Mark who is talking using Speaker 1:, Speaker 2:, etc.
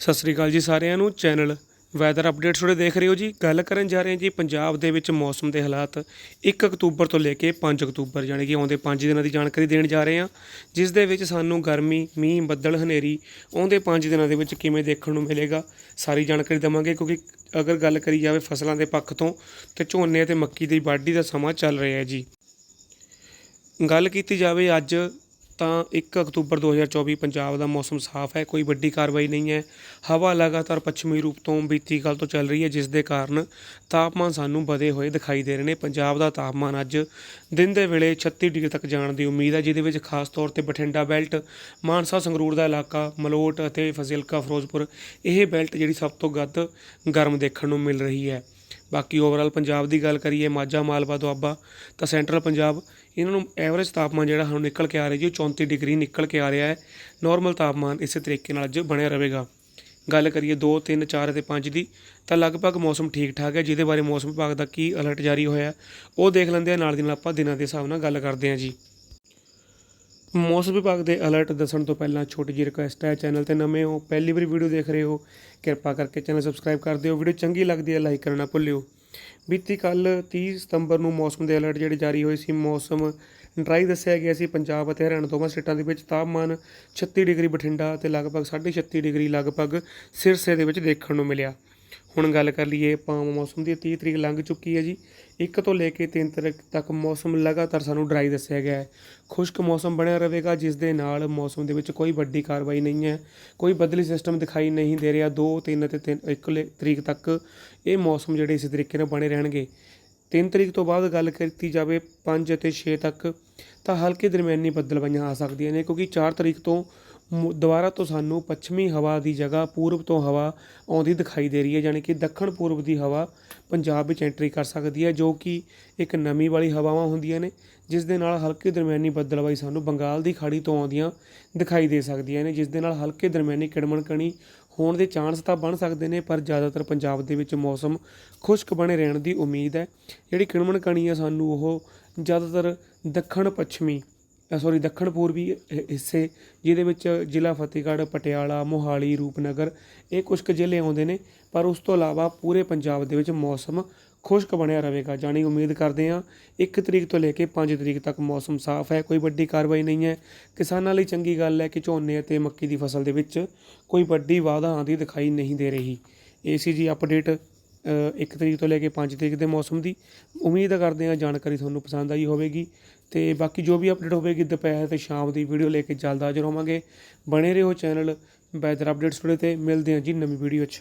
Speaker 1: ਸਤਿ ਸ੍ਰੀ ਅਕਾਲ ਜੀ ਸਾਰਿਆਂ ਨੂੰ। ਚੈਨਲ ਵੈਦਰ ਅਪਡੇਟਸ ਤੁਹਾਡੇ ਦੇਖ ਰਹੇ ਹੋ ਜੀ। ਗੱਲ ਕਰਨ ਜਾ ਰਹੇ ਹਾਂ ਜੀ ਪੰਜਾਬ ਦੇ ਵਿੱਚ ਮੌਸਮ ਦੇ ਹਾਲਾਤ। 1 ਅਕਤੂਬਰ ਤੋਂ ਲੈ ਕੇ 5 ਅਕਤੂਬਰ ਯਾਨੀ ਕਿ ਆਉਂਦੇ 5 ਦਿਨਾਂ ਦੀ ਜਾਣਕਾਰੀ ਦੇਣ ਜਾ ਰਹੇ ਹਾਂ। ਜਿਸ ਦੇ ਵਿੱਚ ਸਾਨੂੰ ਗਰਮੀ, ਮੀਂਹ, ਬੱਦਲ, ਹਨੇਰੀ ਆਉਂਦੇ 5 ਦਿਨਾਂ ਦੇ ਵਿੱਚ ਕਿਵੇਂ ਦੇਖਣ ਨੂੰ ਮਿਲੇਗਾ, ਸਾਰੀ ਜਾਣਕਾਰੀ ਦਵਾਂਗੇ। ਕਿਉਂਕਿ ਅਗਰ ਗੱਲ ਕਰੀ ਜਾਵੇ ਫਸਲਾਂ ਦੇ ਪੱਖ ਤੋਂ, ਤੇ ਝੋਨੇ ਅਤੇ ਮੱਕੀ ਦੀ ਵਾਢੀ ਦਾ ਸਮਾਂ ਚੱਲ ਰਿਹਾ ਹੈ ਜੀ। ਗੱਲ ਕੀਤੀ ਜਾਵੇ ਅੱਜ ਤਾਂ 1 ਅਕਤੂਬਰ 2024 ਪੰਜਾਬ ਦਾ ਮੌਸਮ ਸਾਫ਼ ਹੈ, ਕੋਈ ਵੱਡੀ ਕਾਰਵਾਈ ਨਹੀਂ ਹੈ। ਹਵਾ ਲਗਾਤਾਰ ਪੱਛਮੀ ਰੂਪ ਤੋਂ ਬੀਤੀ ਕੱਲ ਤੋਂ ਚੱਲ ਰਹੀ ਹੈ, ਜਿਸ ਦੇ ਕਾਰਨ ਤਾਪਮਾਨ ਸਾਨੂੰ ਵਧੇ ਹੋਏ ਦਿਖਾਈ ਦੇ ਰਹੇ ਨੇ। ਪੰਜਾਬ ਦਾ ਤਾਪਮਾਨ ਅੱਜ ਦਿਨ ਦੇ ਵੇਲੇ 36 ਡਿਗਰੀ ਤੱਕ ਜਾਣ ਦੀ ਉਮੀਦ ਹੈ, ਜਿਹਦੇ ਵਿੱਚ ਖਾਸ ਤੌਰ ਤੇ ਬਠਿੰਡਾ ਬੈਲਟ, ਮਾਨਸਾ, ਸੰਗਰੂਰ ਦਾ ਇਲਾਕਾ, ਮਲੋਟ ਅਤੇ ਫਜ਼ਿਲਕਾ, ਫਿਰੋਜ਼ਪੁਰ, ਇਹ ਬੈਲਟ ਜਿਹੜੀ ਸਭ ਤੋਂ ਵੱਧ ਗਰਮ ਦੇਖਣ ਨੂੰ ਮਿਲ ਰਹੀ ਹੈ। ਬਾਕੀ ਓਵਰਆਲ ਪੰਜਾਬ ਦੀ ਗੱਲ ਕਰੀਏ, ਮਾਝਾ, ਮਾਲਵਾ, ਦੁਆਬਾ, ਤਾਂ ਸੈਂਟਰਲ ਪੰਜਾਬ, ਇਹਨਾਂ ਨੂੰ ਐਵਰੇਜ ਤਾਪਮਾਨ ਜਿਹੜਾ ਹੁਣ ਨਿਕਲ ਕੇ ਆ ਰਿਹਾ ਜੀ, ਉਹ 34 ਡਿਗਰੀ ਨਿਕਲ ਕੇ ਆ ਰਿਹਾ ਹੈ। ਨਾਰਮਲ ਤਾਪਮਾਨ ਇਸੇ ਤਰੀਕੇ ਨਾਲ ਅੱਜ ਬਣਿਆ ਰਹੇਗਾ। ਗੱਲ ਕਰੀਏ 2 3 4 ਅਤੇ 5 ਦੀ, ਤਾਂ ਲਗਭਗ ਮੌਸਮ ਠੀਕ ਠਾਕ ਹੈ, ਜਿਹਦੇ ਬਾਰੇ ਮੌਸਮ ਵਿਭਾਗ ਦਾ ਕੀ ਅਲਰਟ ਜਾਰੀ ਹੋਇਆ, ਉਹ ਦੇਖ ਲੈਂਦੇ ਆ ਨਾਲ ਦੀ ਨਾਲ ਆਪਾਂ ਦਿਨਾਂ ਦੇ ਹਿਸਾਬ ਨਾਲ ਗੱਲ ਕਰਦੇ ਹਾਂ ਜੀ। ਮੌਸਮ ਵਿਭਾਗ ਦੇ ਅਲਰਟ ਦੱਸਣ ਤੋਂ ਪਹਿਲਾਂ ਛੋਟੀ ਜਿਹੀ ਰਿਕੁਐਸਟ ਹੈ ਚੈਨਲ ਤੇ ਨਵੇਂ ਹੋ, ਪਹਿਲੀ ਵਾਰੀ ਵੀਡੀਓ ਦੇਖ ਰਹੇ ਹੋ, ਕਿਰਪਾ ਕਰਕੇ ਚੈਨਲ ਸਬਸਕ੍ਰਾਈਬ ਕਰ ਦਿਓ ਵੀਡੀਓ ਚੰਗੀ ਲੱਗਦੀ ਹੈ ਲਾਈਕ ਕਰਨਾ ਨਾ ਭੁੱਲਿਓ। ਬੀਤੀ ਕੱਲ 30 ਸਤੰਬਰ ਨੂੰ ਮੌਸਮ ਦੇ ਅਲਰਟ ਜਿਹੜੇ ਜਾਰੀ ਹੋਏ ਸੀ, ਮੌਸਮ ਡਰਾਈ ਦੱਸਿਆ ਗਿਆ ਸੀ, ਪੰਜਾਬ ਅਤੇ ਹਰਿਆਣਾ ਦੋਵਾਂ ਸਟੇਟਾਂ ਦੇ ਵਿੱਚ ਤਾਪਮਾਨ 36 ਡਿਗਰੀ ਬਠਿੰਡਾ ਤੇ ਲਗਭਗ 36 ਡਿਗਰੀ ਲਗਭਗ ਸਿਰਸੇ ਦੇ ਵਿੱਚ ਦੇਖਣ ਨੂੰ ਮਿਲਿਆ। ਹੁਣ ਗੱਲ ਕਰ ਲਈਏ ਆਪਾਂ ਮੌਸਮ ਦੀ 30 ਤਰੀਕ ਲੰਘ ਚੁੱਕੀ ਹੈ ਜੀ। 1 ਤੋਂ ਲੈ ਕੇ 3 ਤਰੀਕ ਤੱਕ ਮੌਸਮ ਲਗਾਤਾਰ ਸਾਨੂੰ ਡਰਾਈ ਦੱਸਿਆ ਗਿਆ ਹੈ। ਖੁਸ਼ਕ ਮੌਸਮ ਬਣਿਆ ਰਹੇਗਾ, ਜਿਸ ਦੇ ਨਾਲ ਮੌਸਮ ਦੇ ਵਿੱਚ ਕੋਈ ਵੱਡੀ ਕਾਰਵਾਈ ਨਹੀਂ ਹੈ। ਕੋਈ ਬਦਲੀ ਸਿਸਟਮ ਦਿਖਾਈ ਨਹੀਂ ਦੇ ਰਿਹਾ। 2 3 ਅਤੇ 3 1 ਤਰੀਕ ਤੱਕ ਇਹ ਮੌਸਮ ਜਿਹੜੇ ਇਸੇ ਤਰੀਕੇ ਨਾਲ ਬਣੇ ਰਹਿਣਗੇ। 3 ਤਰੀਕ ਤੋਂ ਬਾਅਦ ਗੱਲ ਕੀਤੀ ਜਾਵੇ 5 ਅਤੇ 6 ਤੱਕ, ਤਾਂ ਹਲਕੇ ਦਰਮਿਆਨੀ ਬੱਦਲਵਾਈਆਂ ਆ ਸਕਦੀਆਂ ਨੇ, ਕਿਉਂਕਿ 4 ਤਰੀਕ ਤੋਂ ਮੁ- ਦੁਬਾਰਾ ਤੋਂ ਸਾਨੂੰ ਪੱਛਮੀ ਹਵਾ ਦੀ ਜਗ੍ਹਾ, ਪੂਰਬ ਤੋਂ ਹਵਾ ਆਉਂਦੀ ਦਿਖਾਈ ਦੇ ਰਹੀ ਹੈ ਯਾਨੀ ਕਿ ਦੱਖਣ ਪੂਰਬ ਦੀ ਹਵਾ ਪੰਜਾਬ ਵਿੱਚ ਐਂਟਰੀ ਕਰ ਸਕਦੀ ਹੈ, ਜੋ ਕਿ ਇੱਕ ਨਮੀ ਵਾਲੀ ਹਵਾਵਾਂ ਹੁੰਦੀਆਂ ਨੇ, ਜਿਸ ਦੇ ਨਾਲ ਹਲਕੇ ਦਰਮਿਆਨੀ ਬੱਦਲਵਾਈ ਸਾਨੂੰ ਬੰਗਾਲ ਦੀ ਖਾੜੀ ਤੋਂ ਆਉਂਦੀਆਂ ਦਿਖਾਈ ਦੇ ਸਕਦੀਆਂ ਨੇ, ਜਿਸ ਦੇ ਨਾਲ ਹਲਕੇ ਦਰਮਿਆਨੀ ਕਿੜਮਣ ਕਣੀ ਹੋਣ ਦੇ ਚਾਂਸ ਤਾਂ ਬਣ ਸਕਦੇ ਨੇ, ਪਰ ਜ਼ਿਆਦਾਤਰ ਪੰਜਾਬ ਦੇ ਵਿੱਚ ਮੌਸਮ ਖੁਸ਼ਕ ਬਣੇ ਰਹਿਣ ਦੀ ਉਮੀਦ ਹੈ। ਜਿਹੜੀ ਕਿੜਮਣ ਕਣੀ ਆ ਸਾਨੂੰ ਉਹ ਜ਼ਿਆਦਾਤਰ ਦੱਖਣ ਪੱਛਮੀ ਸੌਰੀ ਦੱਖਣ ਪੂਰਬੀ ਹਿੱਸੇ, ਜਿਹਦੇ ਵਿੱਚ ਜ਼ਿਲ੍ਹਾ ਫਤਿਹਗੜ੍ਹ, ਪਟਿਆਲਾ, ਮੋਹਾਲੀ, ਰੂਪਨਗਰ, ਇਹ ਕੁਝ ਕੁ ਜ਼ਿਲ੍ਹੇ ਆਉਂਦੇ ਨੇ, ਪਰ ਉਸ ਤੋਂ ਇਲਾਵਾ ਪੂਰੇ ਪੰਜਾਬ ਦੇ ਵਿੱਚ ਮੌਸਮ ਖੁਸ਼ਕ ਬਣਿਆ ਰਹੇਗਾ। ਜਾਣੀ ਉਮੀਦ ਕਰਦੇ ਹਾਂ 1 ਤਰੀਕ ਤੋਂ ਲੈ ਕੇ 5 ਤਰੀਕ ਤੱਕ ਮੌਸਮ ਸਾਫ਼ ਹੈ, ਕੋਈ ਵੱਡੀ ਕਾਰਵਾਈ ਨਹੀਂ ਹੈ। ਕਿਸਾਨਾਂ ਲਈ ਚੰਗੀ ਗੱਲ ਹੈ ਕਿ ਝੋਨੇ ਅਤੇ ਮੱਕੀ ਦੀ ਫਸਲ ਦੇ ਵਿੱਚ ਕੋਈ ਵੱਡੀ ਵਾਧਾ ਆਉਂਦੀ ਦਿਖਾਈ ਨਹੀਂ ਦੇ ਰਹੀ। ਇਹ ਸੀ ਜੀ ਅਪਡੇਟ ਇੱਕ ਤਰੀਕ ਤੋਂ ਲੈ ਕੇ 5 ਤਰੀਕ ਦੇ ਮੌਸਮ ਦੀ ਉਮੀਦ ਕਰਦੇ ਹਾਂ ਜਾਣਕਾਰੀ ਤੁਹਾਨੂੰ ਪਸੰਦ ਆਈ ਹੋਵੇਗੀ। ਤੇ ਬਾਕੀ ਜੋ ਵੀ ਅਪਡੇਟ ਹੋਵੇਗੀ ਦੁਪਹਿਰ ਤੇ ਸ਼ਾਮ ਦੀ ਵੀਡੀਓ ਲੈ ਕੇ ਜਲਦ ਹਾਜ਼ਰ ਹੋਵਾਂਗੇ। ਬਣੇ ਰਹੋ ਚੈਨਲ ਵੈਦਰ ਅਪਡੇਟਸ ਤੇ, ਮਿਲਦੇ ਹਾਂ ਜੀ ਨਵੀਂ ਵੀਡੀਓ 'ਚ।